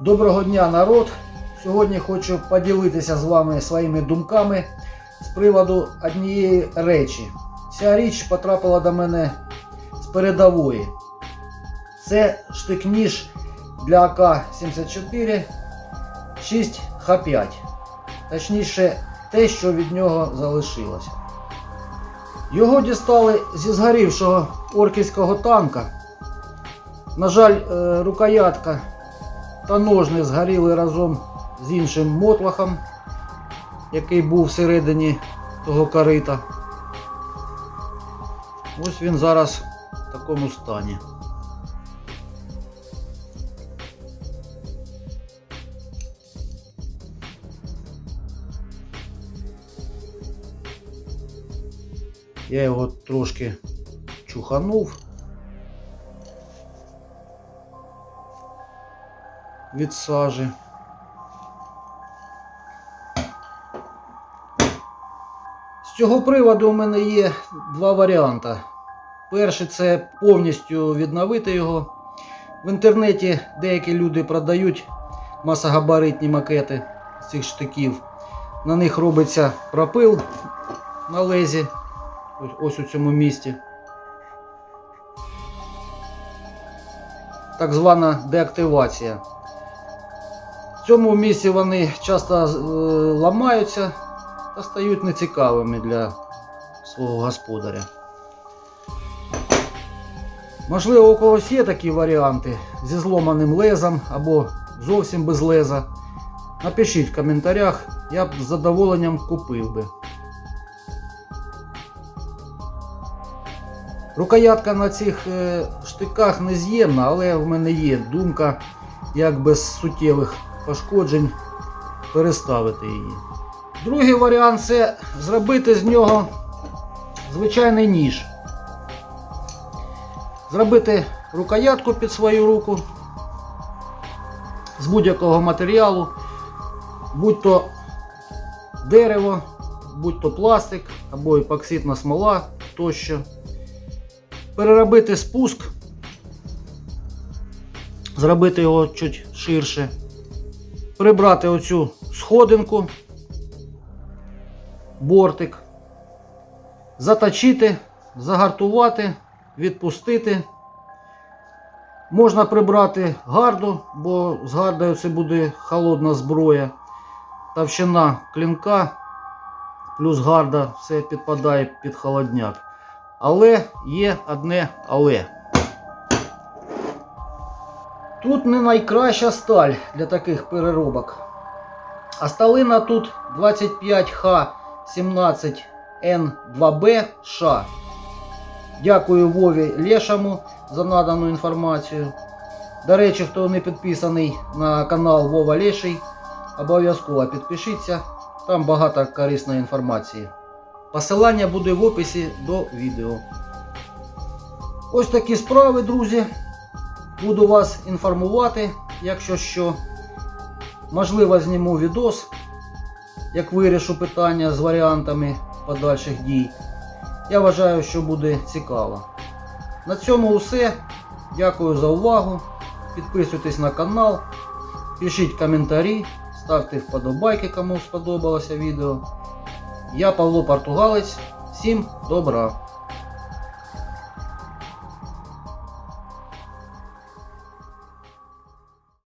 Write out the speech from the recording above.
Доброго дня, народ! Сьогодні хочу поділитися з вами своїми думками з приводу однієї речі. Ця річ потрапила до мене з передової. Це штик-ніж для АК-74 6Х5. Точніше, те, що від нього залишилося. Його дістали зі згорівшого орківського танка. На жаль, е, рукоятка та ножни згоріли разом з іншим мотлахом, який був всередині того корита. Ось він зараз в такому стані. Я його трошки чуханув. Від сажі. З цього приводу у мене є два варіанти. Перший це повністю відновити його. В інтернеті деякі люди продають масогабаритні макети з цих штиків. На них робиться пропил на лезі, ось, у цьому місці. Так звана деактивація. Цьому місці вони часто е, ламаються та стають нецікавими для свого господаря. Можливо, у когось є такі варіанти зі зломаним лезом або зовсім без леза. Напишіть в коментарях, я б з задоволенням купив би. Рукоятка на цих е, штиках не з'ємна, але в мене є думка, як без суттєвих пошкоджень переставити її. Другий варіант це зробити з нього звичайний ніж. Зробити рукоятку під свою руку з будь-якого матеріалу, будь то дерево, будь то пластик або епоксидна смола тощо. Переробити спуск, зробити його чуть ширше прибрати оцю сходинку, бортик, заточити, загартувати, відпустити. Можна прибрати гарду, бо з гардою це буде холодна зброя. Товщина клінка плюс гарда все підпадає під холодняк. Але є одне але. Тут не найкраща сталь для таких переробок. А сталина тут 25Х17Н2Б США. Дякую Вові Лешому за надану інформацію. До речі, хто не підписаний на канал Вова Леший, обов'язково підпишіться. Там багато корисної інформації. Посилання буде в описі до відео. Ось такі справи, друзі. Буду вас інформувати, якщо що. Можливо, зніму відос, як вирішу питання з варіантами подальших дій. Я вважаю, що буде цікаво. На цьому все. Дякую за увагу. Підписуйтесь на канал, пишіть коментарі, ставте вподобайки, кому сподобалося відео. Я Павло Португалець. Всім добра!